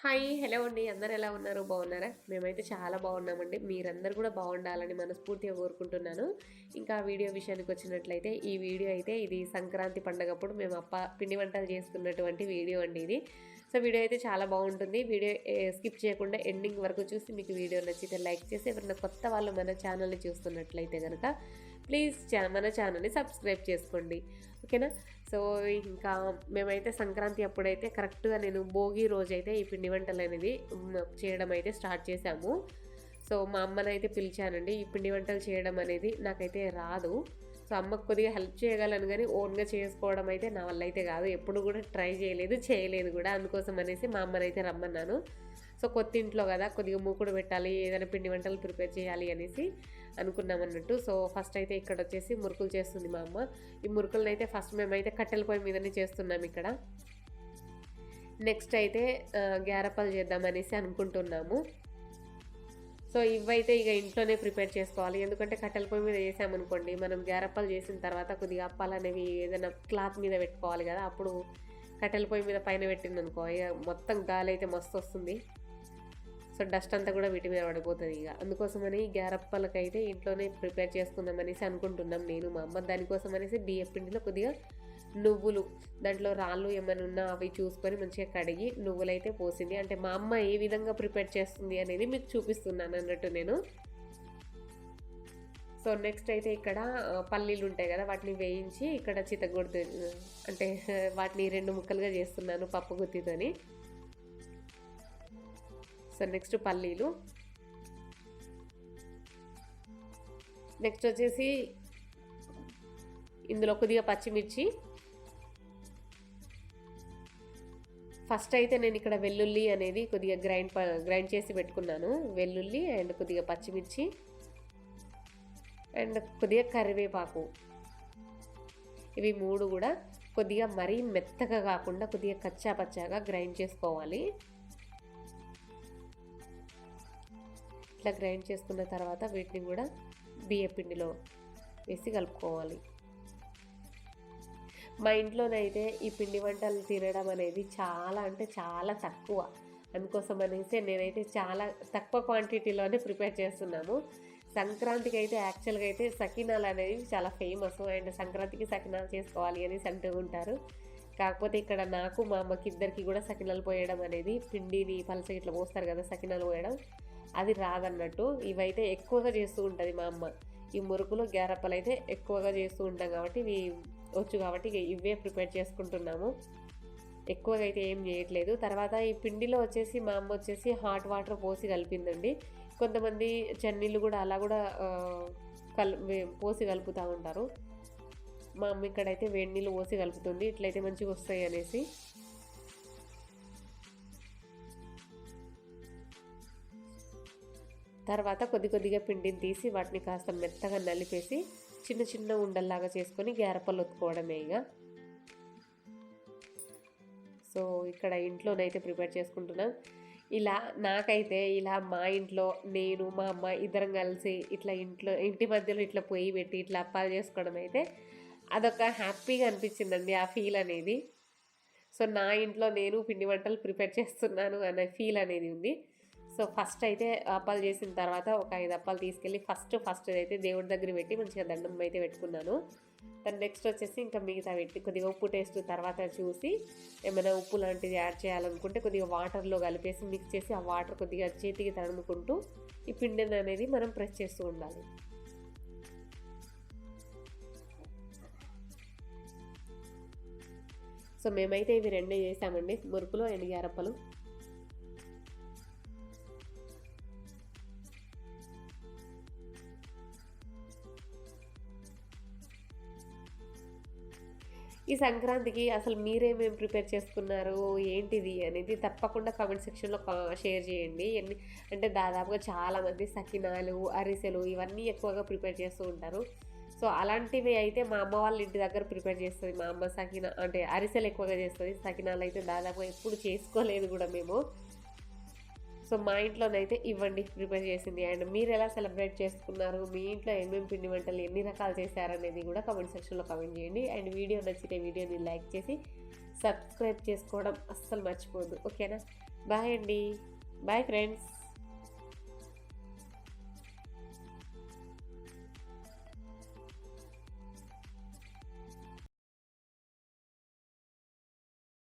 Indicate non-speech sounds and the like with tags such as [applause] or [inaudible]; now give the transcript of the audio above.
Hi hello అండి. అందరు ఎలా ఉన్నారు? బాగున్నారా? మేమైతే చాలా బాగున్నామండి. మీరందరూ కూడా బాగుండాలని మనస్ఫూర్తిగా కోరుకుంటున్నాను. ఇంకా వీడియో విషయానికి వచ్చినట్లయితే ఈ వీడియో అయితే ఇది సంక్రాంతి పండగప్పుడు మేము అప్ప పిండి వంటలు చేసుకున్నటువంటి వీడియో అండి ఇది. సో వీడియో అయితే చాలా బాగుంటుంది. వీడియో స్కిప్ చేయకుండా ఎండింగ్ వరకు చూసి మీకు వీడియో నచ్చితే లైక్ చేసి ఎవరైనా కొత్త వాళ్ళు మన ఛానల్ని చూస్తున్నట్లయితే కనుక ప్లీజ్ మన ఛానల్ని సబ్స్క్రైబ్ చేసుకోండి. ఓకేనా? సో ఇంకా మేమైతే సంక్రాంతి అప్పుడైతే కరెక్ట్గా నేను భోగి రోజైతే ఈ పిండి వంటలు అనేది చేయడం అయితే స్టార్ట్ చేశాము. సో మా అమ్మనైతే పిలిచానండి ఈ పిండి వంటలు చేయడం అనేది నాకైతే రాదు. సో అమ్మకు కొద్దిగా హెల్ప్ చేయగలను కానీ ఓన్గా చేసుకోవడం అయితే నా వల్ల అయితే కాదు. ఎప్పుడు కూడా ట్రై చేయలేదు చేయలేదు కూడా అందుకోసం అనేసి మా అమ్మనైతే రమ్మన్నాను. సో కొత్త ఇంట్లో కదా కొద్దిగా మూకుడు పెట్టాలి ఏదైనా పిండి వంటలు ప్రిపేర్ చేయాలి అనేసి అనుకున్నాం అన్నట్టు. సో ఫస్ట్ అయితే ఇక్కడ వచ్చేసి మురుకులు చేస్తుంది మా అమ్మ. ఈ మురుకులను అయితే ఫస్ట్ మేమైతే కట్టెల పొయ్యి మీదనే చేస్తున్నాం ఇక్కడ. నెక్స్ట్ అయితే గ్యారప్పలు చేద్దామనేసి అనుకుంటున్నాము. సో ఇవైతే ఇక ఇంట్లోనే ప్రిపేర్ చేసుకోవాలి. ఎందుకంటే కట్టెల పొయ్యి మీద చేసామనుకోండి మనం గ్యారప్పలు చేసిన తర్వాత కొద్దిగా అప్పాలు అనేవి ఏదైనా క్లాత్ మీద పెట్టుకోవాలి కదా. అప్పుడు కట్టెల పొయ్యి మీద పైన పెట్టింది అనుకో ఇక మొత్తం గాలి అయితే మస్తు వస్తుంది. సో డస్ట్ అంతా కూడా వీటి మీద పడిపోతుంది ఇక. అందుకోసమని గ్యారప్పలకైతే ఇంట్లోనే ప్రిపేర్ చేసుకుందాం అనేసి అనుకుంటున్నాం నేను మా అమ్మ. దానికోసం అనేసి బియ్యం పిండిలో కొద్దిగా నువ్వులు దాంట్లో రాళ్ళు ఏమైనా ఉన్నా అవి చూసుకొని మంచిగా కడిగి నువ్వులైతే పోసింది. అంటే మా అమ్మ ఏ విధంగా ప్రిపేర్ చేస్తుంది అనేది మీకు చూపిస్తున్నాను అన్నట్టు నేను. సో నెక్స్ట్ అయితే ఇక్కడ పల్లీలు ఉంటాయి కదా వాటిని వేయించి ఇక్కడ చితగొడుతు అంటే [laughs] వాటిని రెండు ముక్కలుగా చేస్తున్నాను పప్పు గుత్తితోని. సో నెక్స్ట్ పల్లీలు. నెక్స్ట్ వచ్చేసి ఇందులో కొద్దిగా పచ్చిమిర్చి. ఫస్ట్ అయితే నేను ఇక్కడ వెల్లుల్లి అనేది కొద్దిగా గ్రైండ్ ప- గ్రైండ్ చేసి పెట్టుకున్నాను. వెల్లుల్లి అండ్ కొద్దిగా పచ్చిమిర్చి. అండ్ కొద్దిగా కరివేపాకు. ఇవి మూడు కూడా కొద్దిగా మరీ మెత్తగా కాకుండా కొద్దిగా కచ్చా పచ్చాగా గ్రైండ్ చేసుకోవాలి. ఇట్లా గ్రైండ్ చేసుకున్న తర్వాత వీటిని కూడా బియ్య పిండిలో వేసి కలుపుకోవాలి. మా ఇంట్లోనైతే ఈ పిండి వంటలు తినడం అనేది చాలా అంటే చాలా తక్కువ. అందుకోసం అనేసి నేనైతే చాలా తక్కువ క్వాంటిటీలోనే ప్రిపేర్ చేస్తున్నాము. సంక్రాంతికి అయితే యాక్చువల్గా అయితే సకినాలు అనేవి చాలా ఫేమస్ అండ్ సంక్రాంతికి సకినాలు చేసుకోవాలి అనేసి అంటూ ఉంటారు. కాకపోతే ఇక్కడ నాకు మా అమ్మకి ఇద్దరికి కూడా సకినాలు పోయడం అనేది పిండిని పలస ఇట్లా పోస్తారు కదా సకినాలు పోయడం. అది రాదన్నట్టు ఇవైతే ఎక్కువగా చేస్తూ ఉంటుంది మా అమ్మ. ఈ మురుకులు గ్యారప్పలు అయితే ఎక్కువగా చేస్తూ ఉంటాం కాబట్టి ఇవి వచ్చు కాబట్టి ఇవే ప్రిపేర్ చేసుకుంటున్నాము. ఎక్కువగా అయితే ఏం చేయట్లేదు. తర్వాత ఈ పిండిలో వచ్చేసి మా అమ్మ వచ్చేసి హాట్ వాటర్ పోసి కలిపిందండి. కొంతమంది చన్నీళ్ళు కూడా అలా కూడా కల్ పోసి కలుపుతూ ఉంటారు. మా అమ్మ ఇక్కడైతే వేడి నీళ్ళు పోసి కలుపుతుంది. ఇట్లయితే మంచిగా వస్తాయి అనేసి. తర్వాత కొద్ది కొద్దిగా పిండిని తీసి వాటిని కాస్త మెత్తగా నలిపేసి చిన్న చిన్న ఉండల్లాగా చేసుకొని గ్యారపలు ఒత్తుకోవడమే ఇక. సో ఇక్కడ ఇంట్లోనైతే ప్రిపేర్ చేసుకుంటున్నాం. ఇలా నాకైతే ఇలా మా ఇంట్లో నేను మా అమ్మ ఇద్దరం కలిసి ఇట్లా ఇంట్లో ఇంటి మధ్యలో ఇట్లా పొయ్యి పెట్టి ఇట్లా అప్పాలు చేసుకోవడం అయితే అదొక హ్యాపీగా అనిపించిందండి ఆ ఫీల్ అనేది. సో నా ఇంట్లో నేను పిండి వంటలు ప్రిపేర్ చేస్తున్నాను అనే ఫీల్ అనేది ఉంది. సో ఫస్ట్ అయితే అప్పాలు చేసిన తర్వాత ఒక ఐదు అప్పాలు తీసుకెళ్ళి ఫస్ట్ ఫస్ట్ అయితే దేవుడి దగ్గర పెట్టి మంచిగా దండం అయితే పెట్టుకున్నాను. దాని నెక్స్ట్ వచ్చేసి ఇంకా మిగతా పెట్టి కొద్దిగా ఉప్పు టేస్ట్ తర్వాత చూసి ఏమైనా ఉప్పు లాంటిది యాడ్ చేయాలనుకుంటే కొద్దిగా వాటర్లో కలిపేసి మిక్స్ చేసి ఆ వాటర్ కొద్దిగా చేతికి తడుముకుంటూ ఈ పిండిని అనేది మనం ప్రెస్ చేస్తూ ఉండాలి. సో మేమైతే ఇవి రెండే చేసామండి. మురుకులు ఎండు ఈ సంక్రాంతికి అసలు మీరేమేం ప్రిపేర్ చేసుకున్నారు? ఏంటిది అనేది తప్పకుండా కామెంట్ సెక్షన్లో షేర్ చేయండి. ఎన్ని అంటే దాదాపుగా చాలామంది సకినాలు అరిసెలు ఇవన్నీ ఎక్కువగా ప్రిపేర్ చేస్తూ ఉంటారు. సో అలాంటివి అయితే మా అమ్మ వాళ్ళ ఇంటి దగ్గర ప్రిపేర్ చేస్తుంది. మా అమ్మ సకినా అంటే అరిసెలు ఎక్కువగా చేస్తుంది. సకినాలు అయితే దాదాపుగా ఎప్పుడు చేసుకోలేదు కూడా మేము. సో మా ఇంట్లోనైతే ఇవ్వండి ప్రిపేర్ చేసింది. అండ్ మీరు ఎలా సెలబ్రేట్ చేసుకున్నారు మీ ఇంట్లో ఏమేమి పిండి వంటలు ఎన్ని రకాలు చేశారనేది కూడా కమెంట్ సెక్షన్లో కమెంట్ చేయండి. అండ్ వీడియో నచ్చితే వీడియోని లైక్ చేసి సబ్స్క్రైబ్ చేసుకోవడం అస్సలు మర్చిపోదు ఓకేనా? బాయ్ అండి. Bye friends.